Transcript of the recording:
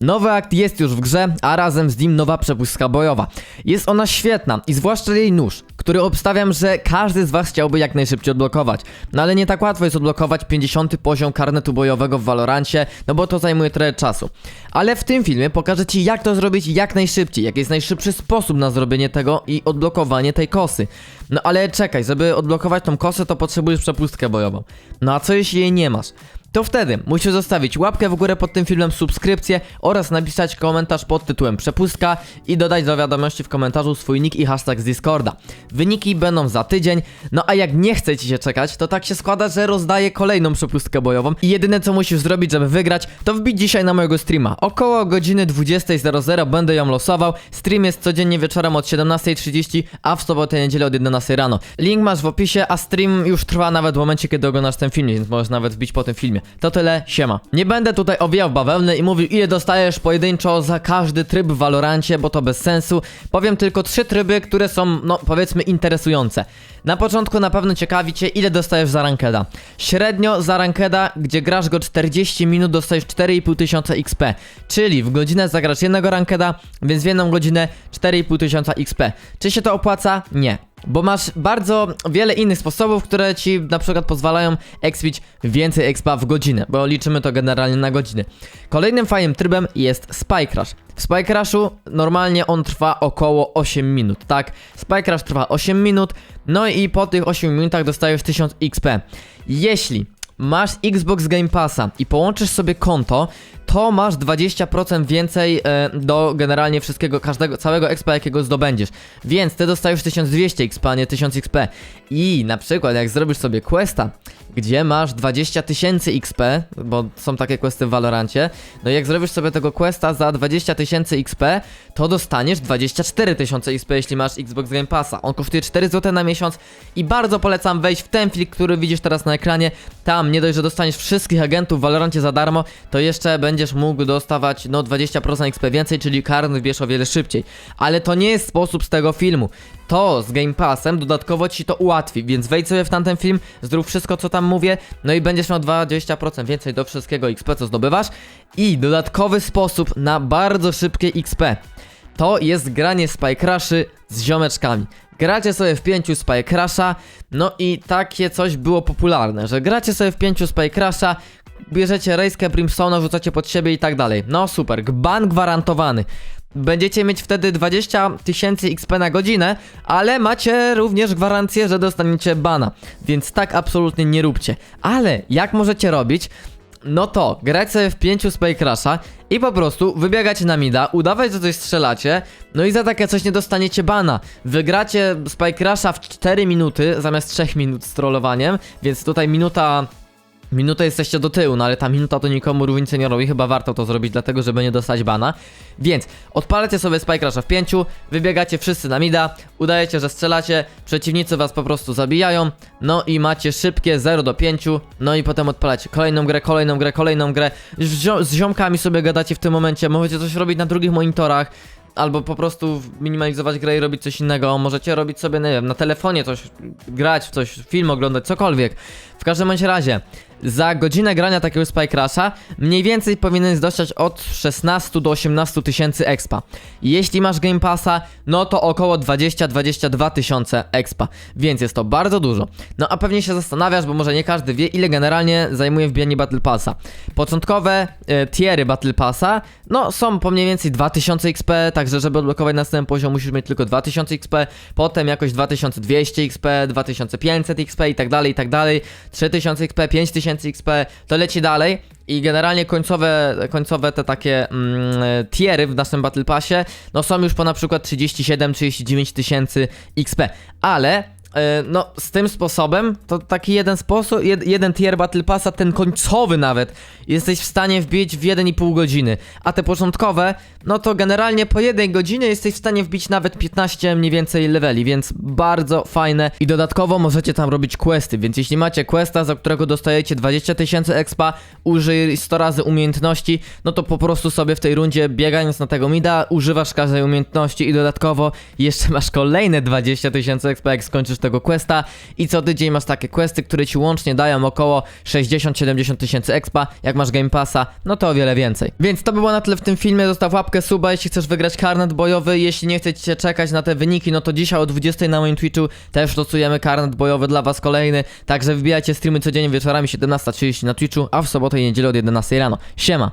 Nowy akt jest już w grze, a razem z nim nowa przepustka bojowa. Jest ona świetna i zwłaszcza jej nóż, który obstawiam, że każdy z was chciałby jak najszybciej odblokować. No ale nie tak łatwo jest odblokować 50 poziom karnetu bojowego w Valorancie, no bo to zajmuje trochę czasu. Ale w tym filmie pokażę ci jak to zrobić jak najszybciej, jaki jest najszybszy sposób na zrobienie tego i odblokowanie tej kosy. No ale czekaj, żeby odblokować tą kosę to potrzebujesz przepustkę bojową. No a co jeśli jej nie masz? To wtedy musisz zostawić łapkę w górę pod tym filmem, subskrypcję oraz napisać komentarz pod tytułem przepustka i dodać do wiadomości w komentarzu swój nick i hashtag z Discorda. Wyniki będą za tydzień, no a jak nie chce ci się czekać, to tak się składa, że rozdaję kolejną przepustkę bojową i jedyne co musisz zrobić, żeby wygrać, to wbić dzisiaj na mojego streama. Około godziny 20.00 będę ją losował. Stream jest codziennie wieczorem od 17.30, a w sobotę niedzielę od 11 rano. Link masz w opisie, a stream już trwa nawet w momencie, kiedy oglądasz ten film, więc możesz nawet wbić po tym filmie. To tyle, siema. Nie będę tutaj owijał bawełny i mówił ile dostajesz pojedynczo za każdy tryb w Valorancie, bo to bez sensu. Powiem tylko trzy tryby, które są, no powiedzmy, interesujące. Na początku na pewno ciekawi cię, ile dostajesz za rankeda. Średnio za rankeda, gdzie grasz go 40 minut, dostajesz 4,5 tysiąca XP. Czyli w godzinę zagrasz jednego rankeda, więc w jedną godzinę 4,5 tysiąca XP. Czy się to opłaca? Nie. Bo masz bardzo wiele innych sposobów, które ci na przykład pozwalają expić więcej expa w godzinę, bo liczymy to generalnie na godziny. Kolejnym fajnym trybem jest Spy Crash. W Spy Crashu normalnie on trwa około 8 minut, tak? Spy Crash trwa 8 minut, no i po tych 8 minutach dostajesz 1000 XP. Jeśli masz Xbox Game Passa i połączysz sobie konto, to masz 20% więcej e, do generalnie wszystkiego, każdego, całego expa jakiego zdobędziesz. Więc ty dostajesz 1200 expa, nie 1000 XP. I na przykład jak zrobisz sobie questa, gdzie masz 20 tysięcy XP, bo są takie questy w Valorancie, no i jak zrobisz sobie tego questa za 20 tysięcy XP, to dostaniesz 24 tysiące XP, jeśli masz Xbox Game Passa. On kosztuje 4 zł na miesiąc i bardzo polecam wejść w ten flik, który widzisz teraz na ekranie. Tam nie dość, że dostaniesz wszystkich agentów w Valorancie za darmo, to jeszcze będziesz mógł dostawać no 20% XP więcej, czyli karny wiesz o wiele szybciej. Ale to nie jest sposób z tego filmu. To z Game Passem dodatkowo ci to ułatwi, więc wejdź sobie w tamten film, zrób wszystko co tam mówię, no i będziesz miał 20% więcej do wszystkiego XP co zdobywasz i dodatkowy sposób na bardzo szybkie XP. To jest granie Spy Crashy z ziomeczkami. Gracie sobie w pięciu Spy Crasha, no i takie coś było popularne, że gracie sobie w pięciu Spy Crasha, bierzecie rejskę Brimstone'a, rzucacie pod siebie i tak dalej. No super, ban gwarantowany. Będziecie mieć wtedy 20 tysięcy XP na godzinę, ale macie również gwarancję, że dostaniecie bana. Więc tak absolutnie nie róbcie. Ale jak możecie robić? No to grać sobie w pięciu Spy Crasha i po prostu wybiegać na mida, udawać, że coś strzelacie, no i za takie coś nie dostaniecie bana. Wygracie Crasha w 4 minuty zamiast 3 minut z trollowaniem, więc tutaj minuta Minutę jesteście do tyłu, no ale ta minuta to nikomu różnicy nie robi, chyba warto to zrobić, dlatego żeby nie dostać bana. Więc odpalacie sobie Spike Rusha w pięciu, wybiegacie wszyscy na mida, udajecie, że strzelacie, przeciwnicy was po prostu zabijają, no i macie szybkie 0 do 5, no i potem odpalacie kolejną grę, kolejną grę, kolejną grę, z, z ziomkami sobie gadacie w tym momencie, możecie coś robić na drugich monitorach, albo po prostu minimalizować grę i robić coś innego. Możecie robić sobie, nie wiem, na telefonie coś, grać w coś, film oglądać, cokolwiek. W każdym bądź razie, za godzinę grania takiego Spy Crasha mniej więcej powinien dostać od 16 do 18 tysięcy expa. Jeśli masz Game Passa, no to około 20-22 tysiące expa, więc jest to bardzo dużo. No a pewnie się zastanawiasz, bo może nie każdy wie, ile generalnie zajmuje wbijanie Battle Passa. Początkowe e, tiery Battle Passa, no są po mniej więcej 2000 XP, także żeby odblokować następny poziom musisz mieć tylko 2000 XP, potem jakoś 2200 XP, 2500 XP i tak dalej, i tak dalej, 3000 XP, 5000 XP, to leci dalej. I generalnie końcowe, końcowe te takie mm, tiery w naszym Battle Passie, no są już po na przykład 37-39 tysięcy XP, ale no, z tym sposobem, to taki jeden sposób, jed, jeden tier Battle Passa, ten końcowy nawet, jesteś w stanie wbić w 1,5 godziny, a te początkowe, no to generalnie po jednej godzinie jesteś w stanie wbić nawet 15 mniej więcej leveli, więc bardzo fajne. I dodatkowo możecie tam robić questy, więc jeśli macie questa, za którego dostajecie 20 tysięcy expa, użyj 100 razy umiejętności, no to po prostu sobie w tej rundzie biegając na tego mida, używasz każdej umiejętności i dodatkowo jeszcze masz kolejne 20 tysięcy expa, jak skończysz tego questa i co tydzień masz takie questy, które ci łącznie dają około 60-70 tysięcy expa, jak masz Game Passa, no to o wiele więcej. Więc to by było na tyle w tym filmie, zostaw łapkę suba, jeśli chcesz wygrać karnet bojowy, jeśli nie chcecie czekać na te wyniki, no to dzisiaj o 20 na moim Twitchu też losujemy karnet bojowy dla was kolejny, także wbijajcie streamy codziennie wieczorami 17.30 na Twitchu, a w sobotę i niedzielę od 11 rano. Siema!